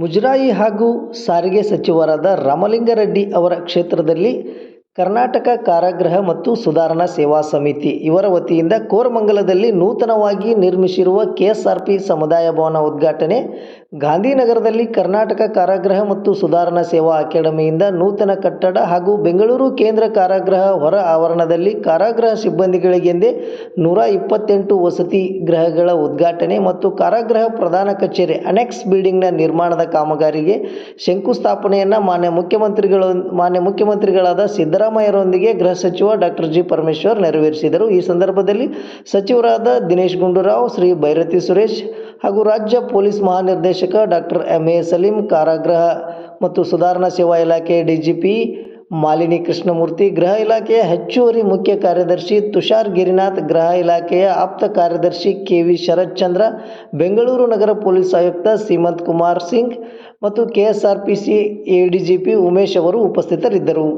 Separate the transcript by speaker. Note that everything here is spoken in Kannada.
Speaker 1: ಮುಜರಾಯಿ ಹಾಗೂ ಸಾರಿಗೆ ಸಚಿವರಾದ ರಾಮಲಿಂಗಾರೆಡ್ಡಿ ಅವರ ಕ್ಷೇತ್ರದಲ್ಲಿ ಕರ್ನಾಟಕ ಕಾರಾಗೃಹ ಮತ್ತು ಸುಧಾರಣಾ ಸೇವಾ ಸಮಿತಿ ಇವರ ವತಿಯಿಂದ ಕೋರಮಂಗಲದಲ್ಲಿ ನೂತನವಾಗಿ ನಿರ್ಮಿಸಿರುವ ಕೆಎಸ್ಆರ್ಪಿ ಸಮುದಾಯ ಭವನ ಉದ್ಘಾಟನೆ ಗಾಂಧಿನಗರದಲ್ಲಿ ಕರ್ನಾಟಕ ಕಾರಾಗೃಹ ಮತ್ತು ಸುಧಾರಣಾ ಸೇವಾ ಅಕಾಡೆಮಿಯಿಂದ ನೂತನ ಕಟ್ಟಡ ಹಾಗೂ ಬೆಂಗಳೂರು ಕೇಂದ್ರ ಕಾರಾಗೃಹ ಹೊರ ಆವರಣದಲ್ಲಿ ಕಾರಾಗೃಹ ಸಿಬ್ಬಂದಿಗಳಿಗೆಂದೇ ನೂರ ಇಪ್ಪತ್ತೆಂಟು ವಸತಿ ಗೃಹಗಳ ಉದ್ಘಾಟನೆ ಮತ್ತು ಕಾರಾಗೃಹ ಪ್ರಧಾನ ಕಚೇರಿ ಅನೆಕ್ಸ್ ಬಿಲ್ಡಿಂಗ್ನ ನಿರ್ಮಾಣದ ಕಾಮಗಾರಿಗೆ ಶಂಕುಸ್ಥಾಪನೆಯನ್ನು ಮಾನ್ಯ ಮುಖ್ಯಮಂತ್ರಿಗಳು, ಮಾನ್ಯ ಮುಖ್ಯಮಂತ್ರಿಗಳಾದ ಸಿದ್ದರಾಮಯ್ಯರೊಂದಿಗೆ ಗೃಹ ಸಚಿವ ಡಾಕ್ಟರ್ ಜಿ ಪರಮೇಶ್ವರ್ ನೆರವೇರಿಸಿದರು. ಈ ಸಂದರ್ಭದಲ್ಲಿ ಸಚಿವರಾದ ದಿನೇಶ್ ಗುಂಡೂರಾವ್, ಶ್ರೀ ಭೈರತಿ ಸುರೇಶ್ ಹಾಗೂ ರಾಜ್ಯ ಪೊಲೀಸ್ ಮಹಾನಿರ್ದೇಶಕ ಡಾಕ್ಟರ್ ಎಂ ಎ ಸಲೀಂ ಕಾರಾಗೃಹ ಮತ್ತು ಸುಧಾರಣಾ ಸೇವಾ ಇಲಾಖೆ ಡಿಜಿಪಿ ಮಾಲಿನಿ ಕೃಷ್ಣಮೂರ್ತಿ, ಗೃಹ ಇಲಾಖೆಯ ಹೆಚ್ಚುವರಿ ಮುಖ್ಯ ಕಾರ್ಯದರ್ಶಿ ತುಷಾರ್ ಗಿರಿನಾಥ್, ಗೃಹ ಇಲಾಖೆಯ ಆಪ್ತ ಕಾರ್ಯದರ್ಶಿ ಕೆ ವಿ ಶರತ್ ಚಂದ್ರ ಬೆಂಗಳೂರು ನಗರ ಪೊಲೀಸ್ ಆಯುಕ್ತ ಸೀಮಂತ್ ಕುಮಾರ್ ಸಿಂಗ್ ಮತ್ತು ಕೆಎಸ್ಆರ್ಪಿಸಿ ಎಡಿಜಿಪಿ ಉಮೇಶ್ ಅವರು ಉಪಸ್ಥಿತರಿದ್ದರು.